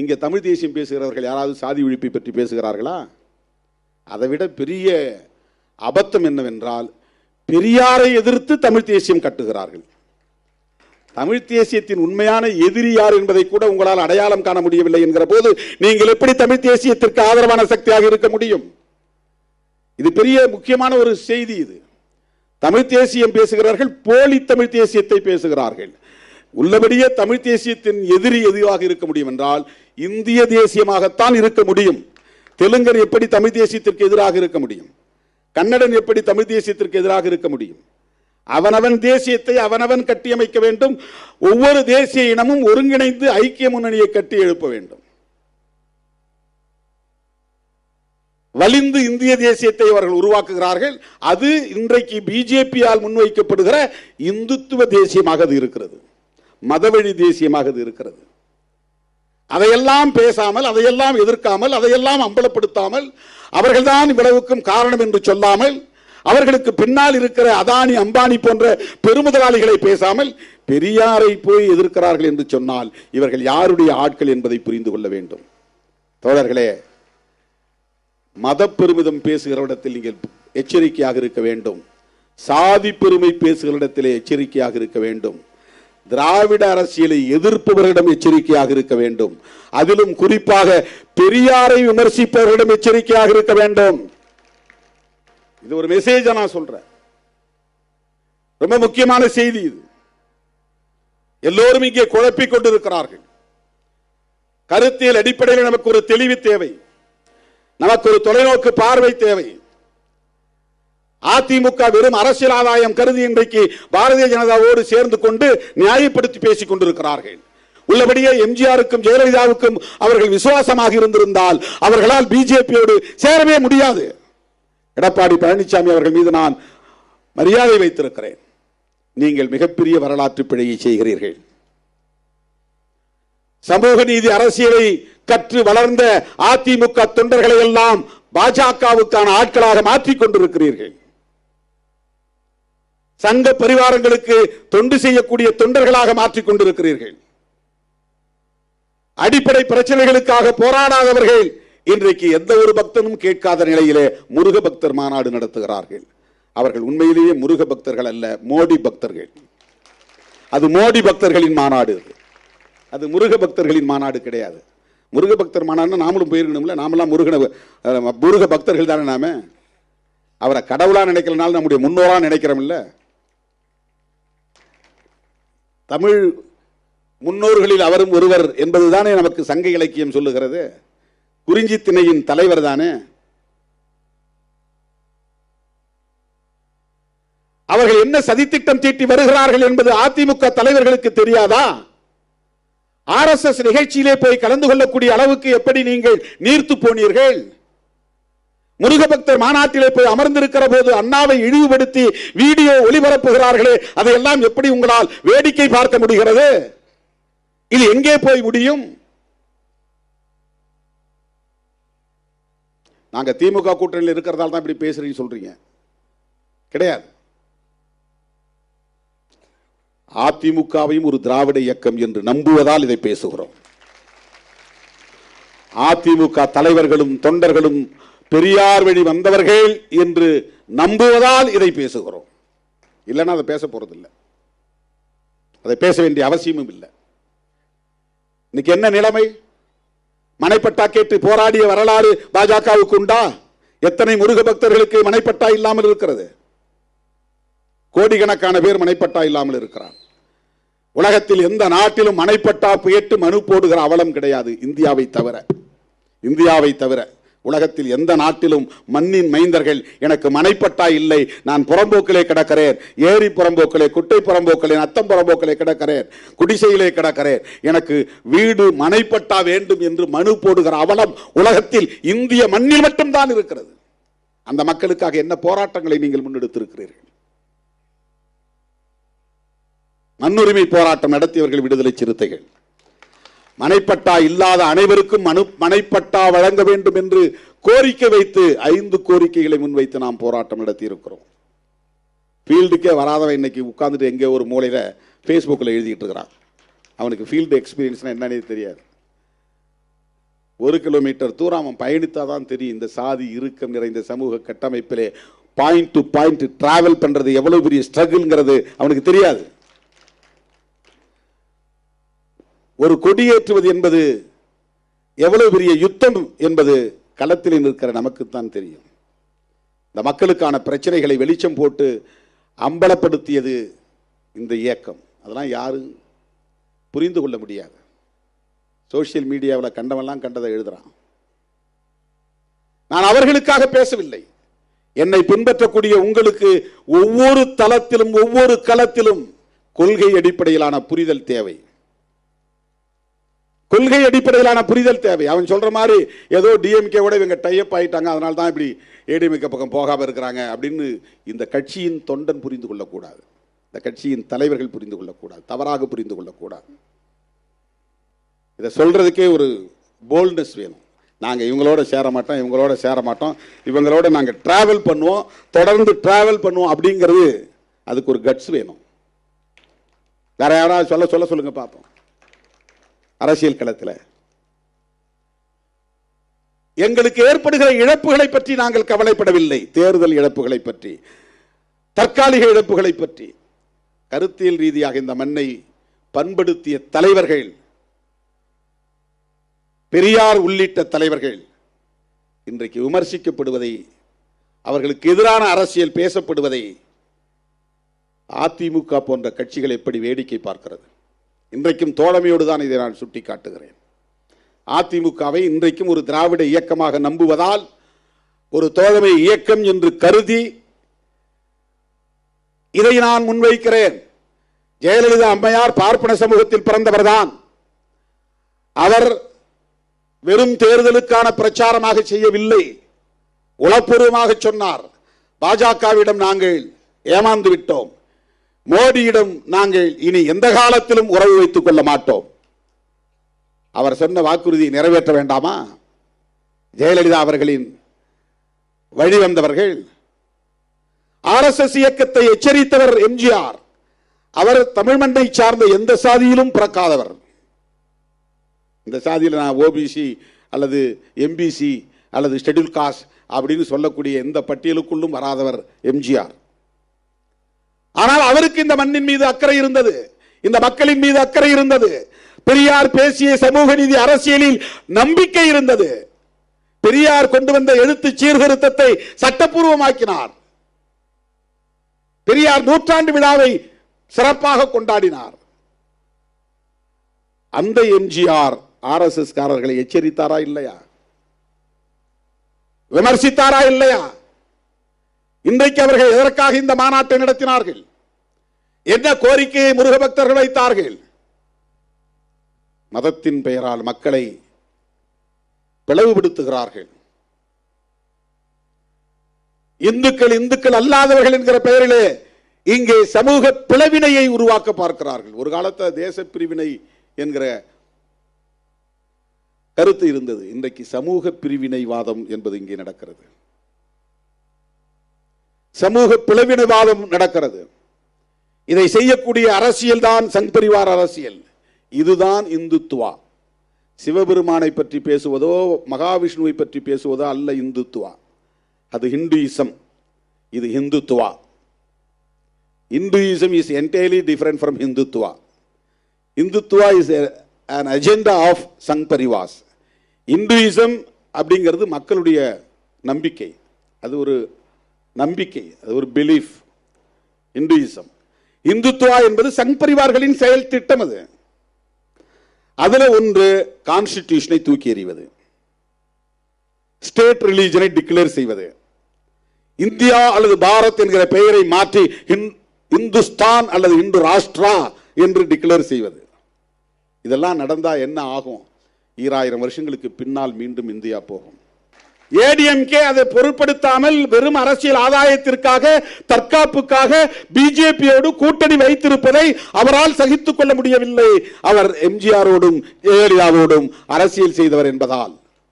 இங்கே தமிழ் தேசியம் பேசுகிறவர்கள் யாராவது சாதி ஒழிப்பை பற்றி பேசுகிறார்களா? அதை விட பெரிய அபத்தம் என்னவென்றால் பெரியாரை எதிர்த்து தமிழ் தேசியம் கட்டுகிறார்கள். தமிழ் தேசியத்தின் உண்மையான எதிரி யார் என்பதை கூட உங்களால் அடையாளம் காண முடியவில்லை என்கிற போது நீங்கள் எப்படி தமிழ் தேசியத்திற்கு ஆதரவான சக்தியாக இருக்க முடியும்? இது பெரிய முக்கியமான ஒரு செய்தி இது. தமிழ் தேசியம் பேசுகிறார்கள் போலி தமிழ் தேசியத்தை பேசுகிறார்கள். உள்ளபடியே தமிழ் தேசியத்தின் எதிரி எதுவாக இருக்க முடியும் என்றால் இந்திய தேசியமாகத்தான் இருக்க முடியும். தெலுங்கர் எப்படி தமிழ் தேசியத்திற்கு எதிராக இருக்க முடியும்? கன்னடன் எப்படி தமிழ் தேசியத்திற்கு எதிராக இருக்க முடியும்? அவனவன் தேசியத்தை அவனவன் கட்டியமைக்க வேண்டும். ஒவ்வொரு தேசிய இனமும் ஒருங்கிணைந்து ஐக்கிய முன்னணியை கட்டி எழுப்ப வேண்டும். வலிந்து இந்திய தேசியத்தை அவர்கள் உருவாக்குகிறார்கள். அது இன்றைக்கு பிஜேபியால் முன்வைக்கப்படுகிற இந்துத்துவ தேசியமாக அது இருக்கிறது. மதவழி தேசியமாக அது இருக்கிறது. அதையெல்லாம் பேசாமல் அதையெல்லாம் எதிர்க்காமல் அதையெல்லாம் அம்பலப்படுத்தாமல் அவர்கள்தான் இவ்வளவுக்கும் காரணம் என்று சொல்லாமல் அவர்களுக்கு பின்னால் இருக்கிற அதானி அம்பானி போன்ற பெருமுதலாளிகளை பேசாமல் பெரியாரை போய் எதிர்க்கிறார்கள் என்று சொன்னால் இவர்கள் யாருடைய ஆட்கள் என்பதை புரிந்து கொள்ள வேண்டும். தோழர்களே மத பெருமிதம் பேசுகிற இடத்தில் நீங்கள் எச்சரிக்கையாக இருக்க வேண்டும். சாதி பெருமை பேசுகிற இடத்திலே எச்சரிக்கையாக இருக்க வேண்டும். திராவிட அரசியலை எதிர்ப்பவர்களிடம் எச்சரிக்கையாக இருக்க வேண்டும். அதிலும் குறிப்பாக பெரியாரை விமர்சிப்பவர்களிடம் எச்சரிக்கையாக இருக்க வேண்டும். இது ஒரு மெசேஜ் நான் சொல்றேன். ரொம்ப முக்கியமான செய்தி இது. எல்லோரும் இங்கே குழப்பிக் கொண்டிருக்கிறார்கள். கருத்தியல் அடிப்படையில் நமக்கு ஒரு தெளிவு தேவை. நமக்கு ஒரு தொலைநோக்கு பார்வை தேவை. அதிமுக வெறும் அரசியல் ஆதாயம் கருதி இன்றைக்கு பாரதிய ஜனதாவோடு சேர்ந்து கொண்டு நியாயப்படுத்தி பேசிக் கொண்டிருக்கிறார்கள். உள்ளபடியே எம்ஜிஆருக்கும் ஜெயலலிதாவுக்கும் அவர்கள் விசுவாசமாக இருந்திருந்தால் அவர்களால் பிஜேபியோடு சேரவே முடியாது. எடப்பாடி பழனிசாமி அவர்கள் மீது நான் மரியாதை வைத்திருக்கிறேன். நீங்கள் மிகப்பெரிய வரலாற்று பிழையை செய்கிறீர்கள். சமூக நீதி அரசியலை கற்று வளர்ந்த அதிமுக தொண்டர்களை எல்லாம் பாஜகவுக்கான ஆட்களாக மாற்றிக் கொண்டிருக்கிறீர்கள். சங்க பரிவாரங்களுக்கு தொண்டு செய்யக்கூடிய தொண்டர்களாக மாற்றிக் கொண்டிருக்கிறீர்கள். அடிப்படை பிரச்சனைகளுக்காக போராடாதவர்கள் இன்றைக்கு எந்த ஒரு பக்தனும் கேட்காத நிலையிலே முருக பக்தர் மாநாடு நடத்துகிறார்கள். அவர்கள் உண்மையிலேயே முருக பக்தர்கள் அல்ல மோடி பக்தர்கள். அது மோடி பக்தர்களின் மாநாடு அது. அது முருக பக்தர்களின் மாநாடு கிடையாது. முருக பக்தர் மாநாடுனா நாமளும் போயிருக்கணும்ல நாமெல்லாம் முருகன முருக பக்தர்கள் தானே நாம? அவரை கடவுளாக நினைக்கிறனால நம்முடைய முன்னோராக நினைக்கிறோம்ல. தமிழ் முன்னோர்களில் அவரும் ஒருவர் என்பதுதானே நமக்கு சங்க இலக்கியம் சொல்லுகிறது. குறிஞ்சி திணையின் தலைவர் தானே. அவர்கள் என்ன சதித்திட்டம் தீட்டி வருகிறார்கள் என்பது அதிமுக தலைவர்களுக்கு தெரியாதா? ஆர்எஸ்எஸ் நிகழ்ச்சியிலே போய் கலந்து கொள்ளக்கூடிய அளவுக்கு எப்படி நீங்கள் நீர்த்து போனீர்கள்? முருகபக்தர் மாநாட்டிலே போய் அமர்ந்திருக்கிற போது அண்ணாவை இழிவுபடுத்தி வீடியோ ஒளிபரப்புகிறார்களே அதையெல்லாம் எப்படி உங்களால் வேடிக்கை பார்க்க முடிகிறது? இது எங்கே போய் முடியும்? நாங்க திமுக கூட்டணியில் இருக்கிறதால தான் இப்படி பேசுறீங்க சொல்றீங்க. கிடையாது. அதிமுகவையும் ஒரு திராவிட இயக்கம் என்று நம்புவதால் இதை பேசுகிறோம். அதிமுக தலைவர்களும் தொண்டர்களும் பெரியார் வழி வந்தவர்கள் என்று நம்புவதால் இதை பேசுகிறோம். இல்லைன்னா அதை பேச போறதில்லை. அதை பேச வேண்டிய அவசியமும் இல்லை. இன்னைக்கு என்ன நிலைமை? மனைப்பட்டா கேட்டு போராடிய வரலாறு பாஜகவுக்கு உண்டா? எத்தனை முருக பக்தர்களுக்கு மனைப்பட்டா இல்லாமல் இருக்கிறது? கோடிக்கணக்கான பேர் மனைப்பட்டா இல்லாமல் இருக்கிறார். உலகத்தில் எந்த நாட்டிலும் மனைப்பட்டா கேட்டு மனு போடுகிற அவலம் கிடையாது. இந்தியாவை தவிர. இந்தியாவை தவிர. உலகத்தில் எந்த நாட்டிலும் மண்ணின் மைந்தர்கள் எனக்கு மனைப்பட்டா இல்லை. நான் புறம்போக்கிலே கிடக்கிறேன். ஏரி புறம்போக்கிலே குட்டை புறம்போக்கிலே நத்தம் புறம்போக்கிலே கிடக்கிறேன். குடிசையிலே கிடக்கிறேன். எனக்கு வீடு மனைப்பட்டா வேண்டும் என்று மனு போடுகிற அவலம் உலகத்தில் இந்திய மண்ணில் மட்டும்தான் இருக்கிறது. அந்த மக்களுக்காக என்ன போராட்டங்களை நீங்கள் முன்னெடுத்திருக்கிறீர்கள்? மண்ணுரிமை போராட்டம் நடத்தியவர்கள் விடுதலை சிறுத்தைகள். மனைப்பட்டா இல்லாத அனைவருக்கும் மனு மனைப்பட்டா வழங்க வேண்டும் என்று கோரிக்கை வைத்து ஐந்து கோரிக்கைகளை முன்வைத்து நாம் போராட்டம் நடத்தியிருக்கிறோம். ஃபீல்டுக்கே வராதவன் இன்னைக்கு உட்காந்துட்டு எங்கே ஒரு மூலையில் ஃபேஸ்புக்கில் எழுதிக்கிட்டு இருக்கிறான். அவனுக்கு ஃபீல்டு எக்ஸ்பீரியன்ஸ்னால் என்னன்னே தெரியாது. ஒரு கிலோமீட்டர் தூரம் அவன் பயணித்தாதான் தெரியும் இந்த சாதி இறுக்கம் நிறைந்த சமூக கட்டமைப்பிலே பாயிண்ட் டு பாயிண்ட் டிராவல் பண்ணுறது எவ்வளோ பெரிய ஸ்ட்ரகிள்ங்கிறது அவனுக்கு தெரியாது. ஒரு கொடியேற்றுவது என்பது எவ்வளவு பெரிய யுத்தம் என்பது களத்தில் நிற்கிற நமக்குத்தான் தெரியும். இந்த மக்களுக்கான பிரச்சனைகளை வெளிச்சம் போட்டு அம்பலப்படுத்தியது இந்த இயக்கம். அதெல்லாம் யாரும் புரிந்து கொள்ள முடியாது. சோஷியல் மீடியாவில் கண்டவெல்லாம் கண்டதை எழுதுகிறான் நான் அவர்களுக்காக பேசவில்லை. என்னை பின்பற்றக்கூடிய உங்களுக்கு ஒவ்வொரு தளத்திலும் ஒவ்வொரு களத்திலும் கொள்கை அடிப்படையிலான புரிதல் தேவை. கொள்கை அடிப்படையிலான புரிதல் தேவை. அவன் சொல்ற மாதிரி ஏதோ டிஎம்கே கூட இவங்க டைப் ஆயிட்டாங்க அதனால தான் இப்படி ஏடிஎம்கே பக்கம் போகாம இருக்கிறாங்க அப்படின்னு இந்த கட்சியின் தொண்டன் புரிந்து கொள்ளக்கூடாது. இந்த கட்சியின் தலைவர்கள் புரிந்து கொள்ளக்கூடாது. தவறாக புரிந்து கொள்ளக்கூடாது. இதை சொல்றதுக்கே ஒரு போல்ட்னஸ் வேணும். நாங்கள் இவங்களோட சேர மாட்டோம் இவங்களோட சேர மாட்டோம். இவங்களோட நாங்கள் டிராவல் பண்ணுவோம் தொடர்ந்து டிராவல் பண்ணுவோம் அப்படிங்கிறது அதுக்கு ஒரு கட்ஸ் வேணும். வேற யாராவது சொல்ல சொல்ல சொல்லுங்க பார்ப்போம் அரசியல் களத்தில். எங்களுக்கு ஏற்படுகிற இழப்புகளை பற்றி நாங்கள் கவலைப்படவில்லை. தேர்தல் இழப்புகளை பற்றி தற்காலிக இழப்புகளை பற்றி. கருத்தியல் ரீதியாக இந்த மண்ணை பண்படுத்திய தலைவர்கள் பெரியார் உள்ளிட்ட தலைவர்கள் இன்றைக்கு விமர்சிக்கப்படுவதை அவர்களுக்கு எதிரான அரசியல் பேசப்படுவதை அதிமுக போன்ற கட்சிகள் எப்படி வேடிக்கை பார்க்கிறது? இன்றைக்கும் தோழமையோடு தான் இதை நான் சுட்டிக்காட்டுகிறேன். அதிமுகவை இன்றைக்கும் ஒரு திராவிட இயக்கமாக நம்புவதால் ஒரு தோழமை இயக்கம் என்று கருதி இதை நான் முன்வைக்கிறேன். ஜெயலலிதா அம்மையார் பார்ப்பன சமூகத்தில் பிறந்தவர்தான். அவர் வெறும் தேர்தலுக்கான பிரச்சாரமாக செய்யவில்லை. உளப்பூர்வமாக சொன்னார். பாஜகவிடம் நாங்கள் ஏமாந்து விட்டோம் மோடியிடம் நாங்கள் இனி எந்த காலத்திலும் உறவு வைத்துக் கொள்ள மாட்டோம். அவர் சொன்ன வாக்குறுதியை நிறைவேற்ற வேண்டாமா? ஜெயலலிதா அவர்களின் வழிவந்தவர்கள் ஆர் எஸ் ஆர்எஸ்எஸ் இயக்கத்தை எச்சரித்தவர் எம்ஜிஆர் அவர் தமிழ் மண்ணை சார்ந்த எந்த சாதியிலும் பிறக்காதவர். இந்த சாதியில் நான் ஓபிசி அல்லது எம்பிசி அல்லது ஷெட்யூல் காஸ்ட் அப்படின்னு சொல்லக்கூடிய எந்த பட்டியலுக்குள்ளும் வராதவர் எம்ஜிஆர் அவருக்கு இந்த மண்ணின் மீது அக்கறை இருந்தது. இந்த மக்களின் மீது அக்கறை இருந்தது. பெரியார் பேசிய சமூக நீதி அரசியலில் நம்பிக்கை இருந்தது. பெரியார் கொண்டு வந்த எழுத்து சீர்திருத்தத்தை சட்டப்பூர்வமாக்கினார். பெரியார் நூற்றாண்டு விழாவை சிறப்பாக கொண்டாடினார். அந்த எம்ஜிஆர் ஆர் எஸ் எஸ் காரர்களை எச்சரித்தாரா இல்லையா? விமர்சித்தாரா இல்லையா? இன்றைக்கு அவர்கள் எதற்காக இந்த மாநாட்டை நடத்தினார்கள்? என்ன கோரிக்கையை முருக பக்தர்கள் வைத்தார்கள்? மதத்தின் பெயரால் மக்களை பிளவுபடுத்துகிறார்கள். இந்துக்கள் இந்துக்கள் அல்லாதவர்கள் என்கிற பெயரிலே இங்கே சமூக பிளவினையை உருவாக்க பார்க்கிறார்கள். ஒரு காலத்தை தேச பிரிவினை என்கிற கருத்து இருந்தது. இன்றைக்கு சமூக பிரிவினைவாதம் என்பது இங்கே நடக்கிறது. சமூக பிளவினைவாதம் நடக்கிறது. இதை செய்யக்கூடிய அரசியல் தான் சங்பரிவார் அரசியல். இதுதான் இந்துத்துவா. சிவபெருமானை பற்றி பேசுவதோ மகாவிஷ்ணுவை பற்றி பேசுவதோ அல்ல இந்துத்துவா. அது ஹிந்துயிசம். இது Hindutva. Hinduism is entirely different from Hindutva Hindutva is an agenda of Sangh Parivar Hinduism அப்படிங்கிறது மக்களுடைய நம்பிக்கை. அது ஒரு நம்பிக்கை அது ஒரு பிலீஃப் இந்துயிசம். இந்துத்துவா என்பது சங் பரிவார்களின் செயல் திட்டம் அது. அதுல ஒன்று கான்ஸ்டிடியூஷனை தூக்கி எறிவது. ஸ்டேட் ரிலீஜனை டிக்ளேர் செய்வது. இந்தியா அல்லது பாரத் என்கிற பெயரை மாற்றி இந்துஸ்தான் அல்லது இந்து ராஷ்டிரா என்று டிக்ளேர் செய்வது. இதெல்லாம் நடந்தா என்ன ஆகும்? ஈராயிரம் வருஷங்களுக்கு பின்னால் மீண்டும் இந்தியா போகும். ஏடிஎம்கே அதை பொருட்படுத்தாமல் வெறும் அரசியல் ஆதாயத்திற்காக தற்காப்புக்காக பிஜேபியோடு கூட்டணி வைத்திருப்பதை அவரால் சகித்துக் கொள்ள முடியவில்லை. அவர் எம்ஜிஆரோடும் ஜெயலலிதாவோடும் அரசியல் செய்தவர் என்பதால்.